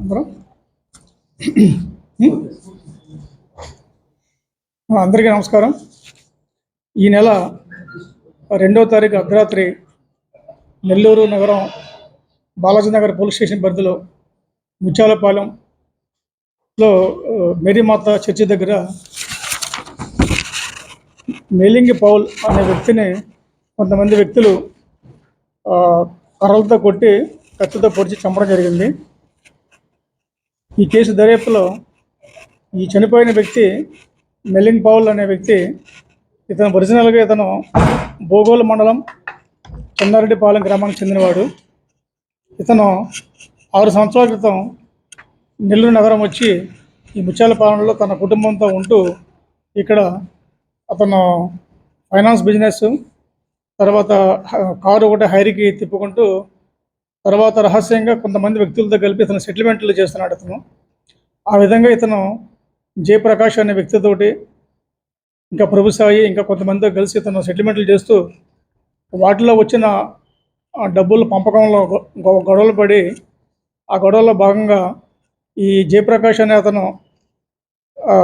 అందరం. అందరికీ నమస్కారం. ఈ నెల రెండవ తారీఖు అర్ధరాత్రి నెల్లూరు నగరం బాలాజీ నగర్ పోలీస్ స్టేషన్ పరిధిలో ముత్యాలపాలెంలో మేరీమాత చర్చి దగ్గర మేలింగి పౌల్ అనే వ్యక్తిని కొంతమంది వ్యక్తులు కర్రలతో కొట్టి కత్తితో పొడిచి చంపడం జరిగింది. ఈ కేసు దర్యాప్తులో ఈ చనిపోయిన వ్యక్తి మెలిన్ పౌల్ అనే వ్యక్తి ఇతను ఒరిజినల్గా ఇతను భూగోళ మండలం చెన్నారెడ్డిపాలెం గ్రామానికి చెందినవాడు. ఇతను ఆరు సంవత్సరాల క్రితం నెల్లూరు నగరం వచ్చి ఈ ముత్యాలపాలెంలో తన కుటుంబంతో ఉంటూ ఇక్కడ అతను ఫైనాన్స్ బిజినెస్ తర్వాత కారు ఒకటి హైరీకి తిప్పుకుంటూ తర్వాత రహస్యంగా కొంతమంది వ్యక్తులతో కలిపి ఇతను సెటిల్మెంట్లు చేస్తున్నాడు అతను. ఆ విధంగా ఇతను జయప్రకాష్ అనే వ్యక్తితోటి ఇంకా ప్రభుసాయి ఇంకా కొంతమందితో కలిసి ఇతను సెటిల్మెంట్లు చేస్తూ వాటిలో వచ్చిన డబ్బులు పంపకంలో గొ- గొ- గొడవలు పడి ఆ గొడవలో భాగంగా ఈ జయప్రకాష్ అనే అతను ఆ,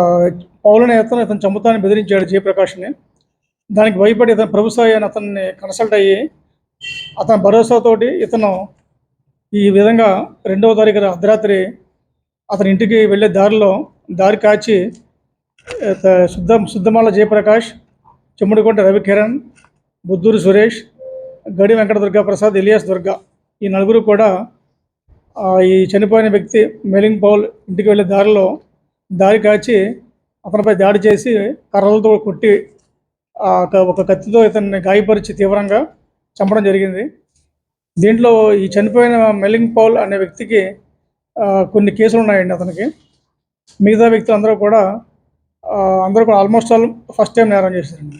పౌలని అతను ఇతను చంపుతాన్ని బెదిరించాడు జయప్రకాష్ని. దానికి భయపడి ఇతను ప్రభుసాయి అని అతన్ని కన్సల్ట్ అయ్యి అతని భరోసాతోటి ఇతను ఈ విధంగా రెండవ తారీఖు అర్ధరాత్రి అతని ఇంటికి వెళ్ళే దారిలో దారి కాచి శుద్ధ శుద్ధమాల జయప్రకాష్ చెమ్ముడికొండ రవికిరణ్ బుద్ధూరు సురేష్ గడి వెంకట దుర్గా ప్రసాద్ ఇలియాస్ దుర్గా ఈ నలుగురు కూడా ఈ చనిపోయిన వ్యక్తి మెలింగ్ పౌల్ ఇంటికి వెళ్ళే దారిలో దారి కాచి అతనిపై దాడి చేసి కర్రలతో కొట్టి ఒక- ఒక కత్తితో ఇతన్ని గాయపరిచి తీవ్రంగా చంపడం జరిగింది. దీంట్లో ఈ చనిపోయిన మెలింగ్ పౌల్ అనే వ్యక్తికి కొన్ని కేసులు ఉన్నాయండి అతనికి. మిగతా వ్యక్తులు అందరూ కూడా అందరూ కూడా ఆల్మోస్ట్ ఆల్ ఫస్ట్ టైం నేరం చేశారండి.